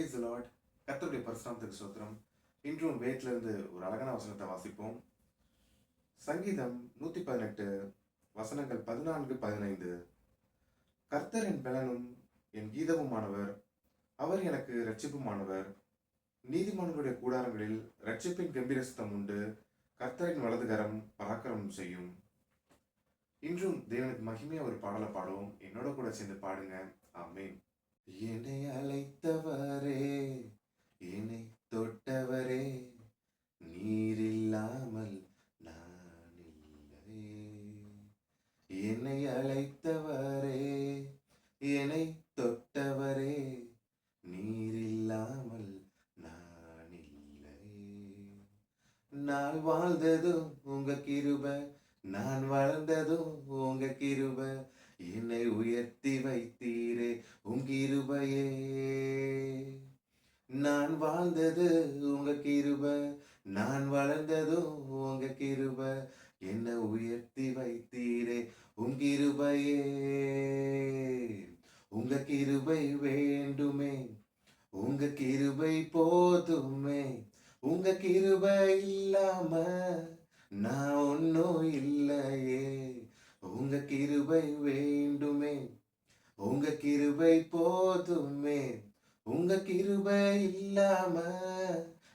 Price Lord கத்தருடைய பரிசுநாமத்துக்கு சோத்திரம் இன்றும் வேத்திலிருந்து ஒரு அழகான வசனத்தை வாசிப்போம். சங்கீதம் நூற்றி பதினெட்டு வசனங்கள் பதினான்கு பதினைந்து. கர்த்தர் என் பலனும் என் கீதவுமானவர் அவர் எனக்கு ரட்சிப்புமானவர் நீதிமான்களுடைய கூடாரங்களில் ரட்சிப்பின் கம்பீரஸ்தம் உண்டு. கர்த்தரின் வலதுகரம் பராக்கிரமம் செய்யும். இன்றும் தேவனுக்கு மகிமையா ஒரு பாடலை பாடுவோம். என்னோட கூட சேர்ந்து பாடுங்க. ஆமேன். என்னை அழைத்தவரே என்னை தொட்டவரே நீர் இல்லாமல் நான் இல்லையே என்னை அழைத்தவரே என்னை தொட்டவரே நீர் இல்லாமல் நான் இல்லையே நான் வாழ்ந்ததும் உங்க கிருப. நான் வளர்ந்ததும் உங்க கிருப. என்னை உயர்த்தி வைத்தீரே உங்கிருபையே நான் வாழ்ந்தது உங்க கிருப. நான் வளர்ந்ததும் உங்க கிருப. என்னை உயர்த்தி வைத்தீரே உங்கிருபையே உங்க கிருபை வேண்டுமே. உங்க கிருபை போதுமே. உங்க கிருப இல்லாம நான் ஒன்னும் இல்லையே. உங்க கிருபை வேண்டுமே. உங்க கிருபை போதுமே. உங்க கிருபை இல்லாம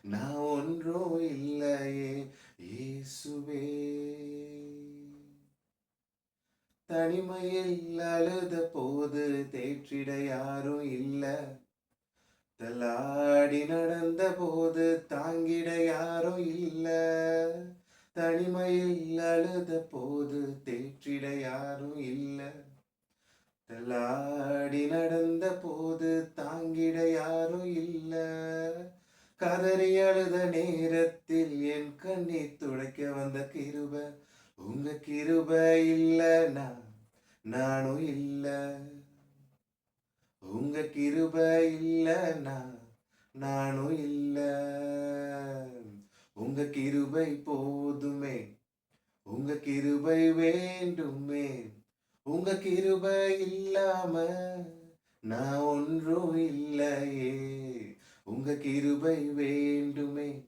நான் ஒன்றும் இல்லையே. இயேசுவே. தனிமையில் அழுத போது தேற்றிட யாரும் இல்லை. தள்ளாடி நடந்த போது தாங்கிட யாரும் இல்ல. தனிமையில் அழுத போது தேற்றிட யாரும் இல்ல. தள்ளாடி நடந்த போது தாங்கிட யாரும் இல்ல. கதறி அழுத நேரத்தில் என் கண்ணி துடைக்க வந்த கிருப உங்க கிருப இல்லைனா நானும் இல்லை. உங்க கிருப இல்லைன்னா நானும் இல்லை. உங்க கிருபை போதுமே. உங்க கிருபை வேண்டுமே. உங்க கிருபை இல்லாம நான் ஒன்றும் இல்லையே. உங்க கிருபை வேண்டுமே.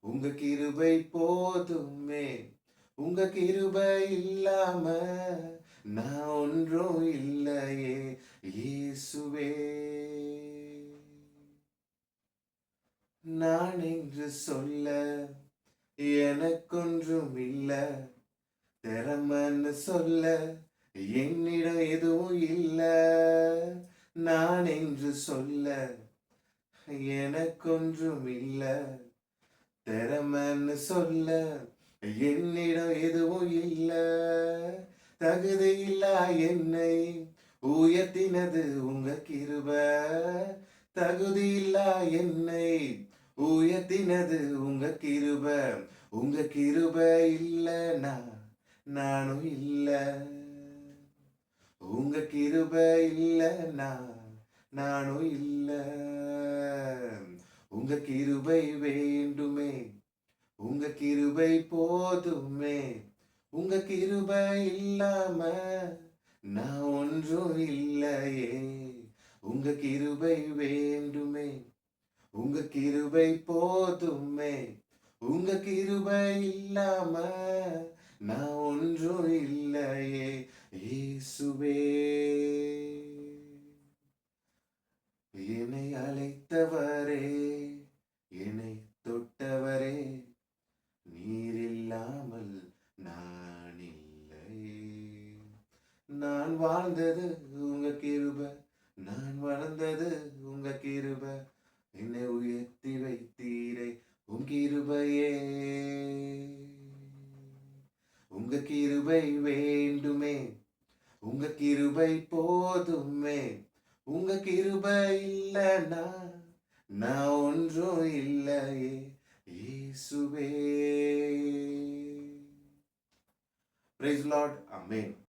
உங்க கிருபை போதுமே. உங்க கிருபை இல்லாம நான் ஒன்றும் இல்லையே. இயேசுவே. நான் என்று சொல்ல எனக்கொன்றும் இல்ல. திறமன்னு சொல்ல என்னிடம் எதுவும் இல்ல. நான் என்று சொல்ல எனக்கொன்றும் இல்ல. திறமன்னு சொல்ல என்னிடம் எதுவும் இல்ல. தகுதியில்லா என்னை. உயர்த்தினது உங்க கிருப. தகுதியில்லா என்னை. உயர்த்தினது உங்க கிருப. உங்க கிருப இல்லைனா நானும் இல்ல. உங்க கிருப இல்லைனா நானும் இல்ல. உங்க கிருபை வேண்டுமே. உங்க கிருபை போதுமே. உங்க கிருபை இல்லாம நான் ஒன்றும் இல்லையே. உங்க கிருபை வேண்டுமே. உங்க கிருபை போதுமே. உங்க கிருபை இல்லாம நான் ஒன்றும் இல்லையே. இயேசுவே. என்னை அழைத்தவர் என்னை தொட்டவரே நீர் இல்லாமல் நான் இல்லையே நான் வாழ்ந்தது உங்க கிருப. நான் வளர்ந்தது உங்க கிருப. என்னை உயர்த்தி வைத்தீரை உங்க கிருபையே. உங்க கிருபை வேண்டுமே. உங்க கிருபை போதுமே. உங்க கிருபை இல்லைனா நான் ஒன்றும் இல்லையே. இயேசுவே. Praise the Lord. Amen.